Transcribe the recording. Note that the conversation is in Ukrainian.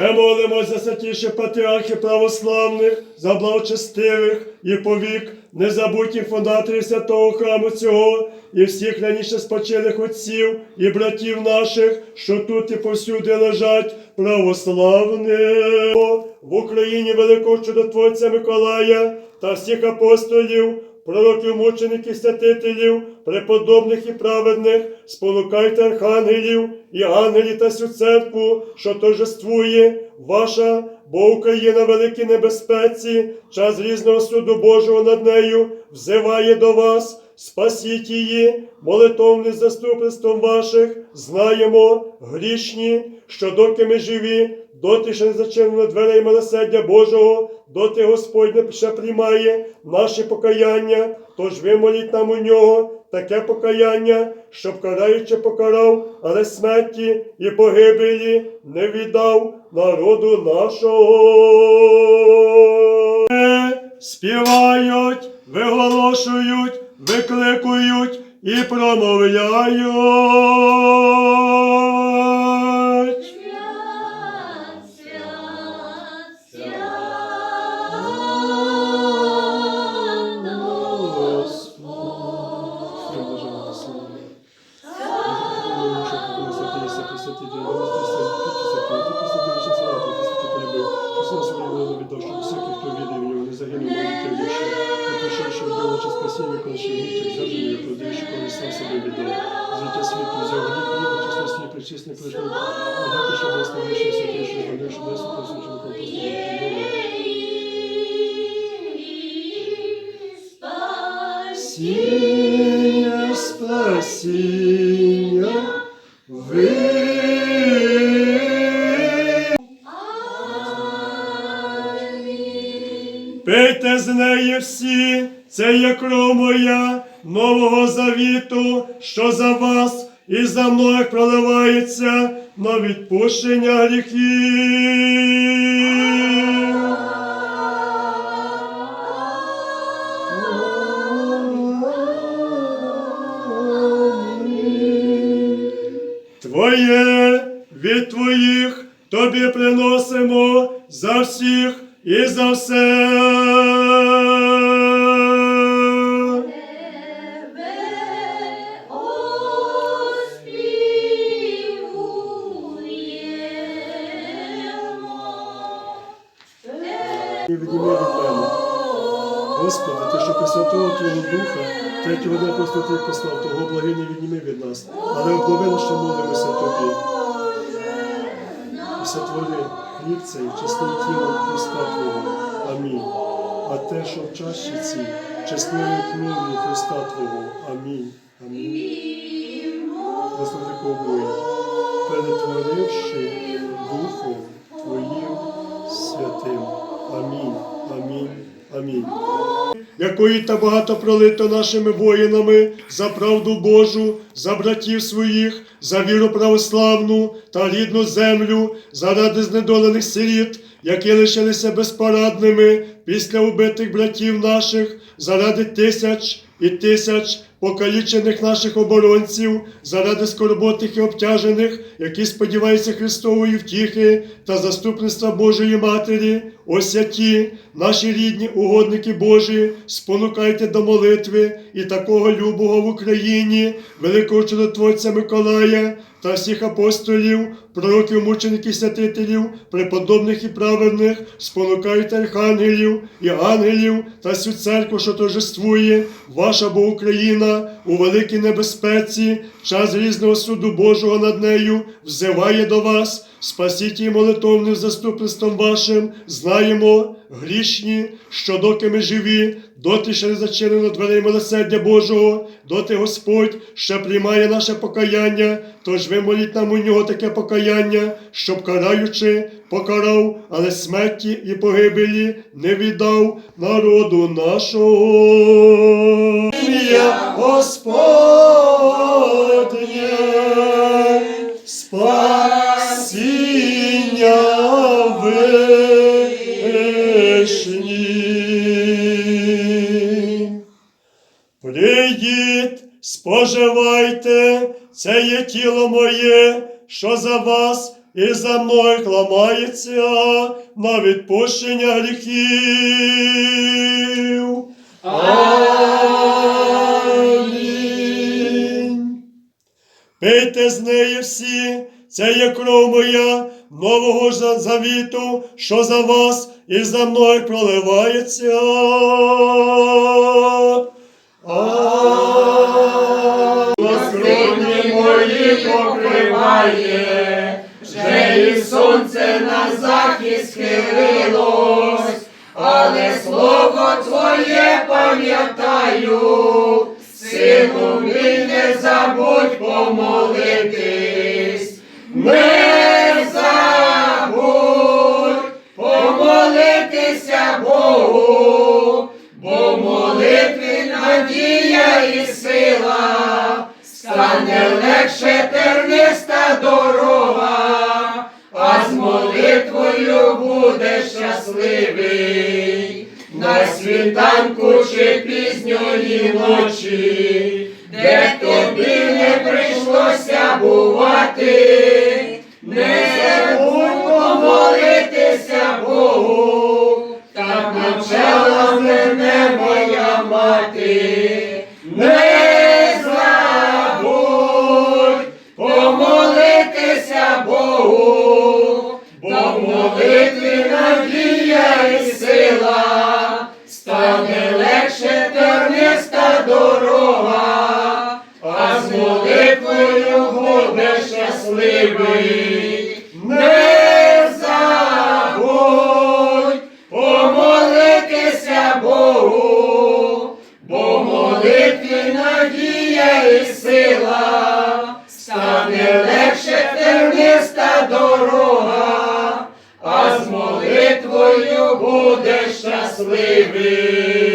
молимо за святіших патріархів православних, за благочестивих і повік незабутніх фондаторів святого храму цього і всіх раніше спочилих отців і братів наших, що тут і повсюди лежать, православних в Україні великого чудотворця Миколая та всіх апостолів. Пророків, мучеників, святителів, преподобних і праведних, спонукайте архангелів і ангелів та всю церкву, що торжествує. Ваша, бо Україна великій небезпеці, час різного суду Божого над нею взиває до вас, спасіть її, молитовним заступництвом ваших, знаємо, грішні, що доки ми живі, доти ще не зачинено дверей милосердя Божого, доти Господь ще приймає наші покаяння, тож вимоліть нам у нього таке покаяння, щоб караючи покарав, але смерті і погибелі не віддав народу нашого. Співають, виголошують, викликують і промовляють. Життя світу взяв рік, ніби чесне свій причисний прийшов. Дякую, що благословивши святий, що згодив, що десь посвячено компосту. Спасіння, спасіння, Пийте з неї всі, це є кров моя нового завіту, що за вас і за мною проливається на відпущення гріхів. Твоє від твоїх тобі приносимо за всіх і за все. І від мене. Господи, Ти, що Пресвятого Твого Духа, третього дня просто Ти послав, того благині відніми від нас, але обновили, що молимося Тобі. І сотвори хліб цей чесним тілом Христа Твого. Амінь. А те, що в чаші цій, чесною кров'ю Христа Твого. Амінь. Амінь. Господи, обоє, перетворивши Духом Твоїм святим. Амінь. Амінь. Амінь. якої та багато пролито нашими воїнами за правду Божу, за братів своїх, за віру православну та рідну землю, заради знедолених сиріт, які лишилися безпорадними після убитих братів наших, заради тисяч і тисяч покалічених наших оборонців, заради скорботних і обтяжених, які сподіваються Христової втіхи та заступництва Божої Матері, осяті, наші рідні угодники Божі, спонукайте до молитви і такого любого в Україні, великого чудотворця Миколая та всіх апостолів, пророків, мучеників, святителів, преподобних і праведних, спонукайте архангелів і ангелів та всю церкву, що торжествує, ваша бо Україна у великій небезпеці, час різного суду Божого над нею взиває до вас. Спасіть її молитовним заступництвом вашим, знаємо, грішні, що доки ми живі, доти ще не зачинено дверей милосердя Божого, доти Господь ще приймає наше покаяння, тож вимоліть нам у нього таке покаяння, щоб караючи, покарав, але смерті і погибелі не віддав народу нашого. Ім'я Господнє, спасіння вишні. Прийдіть, споживайте, це є тіло моє, що за вас і за мною ламається на відпущення гріхів. Амінь. Пийте з неї всі, це є кров моя, нового завіту, що за вас і за мною проливається. Скрині мої покриває, мій не забудь помолитись, не забудь помолитися Богу, бо молитви надія і сила, стане легше терниста дорога, а з молитвою будеш щасливий. На світанку чи пізньої ночі, де тобі не прийшлося бувати, не забудь помолитися Богу, так навчала мене моя мати. Не забудь помолитися Богу, бо молитві надія і сила, стане легше терниста дорога, щасливий. Не забудь помолитися Богу, бо молитві надія і сила, стане легше терниста дорога, а з молитвою будеш щасливий.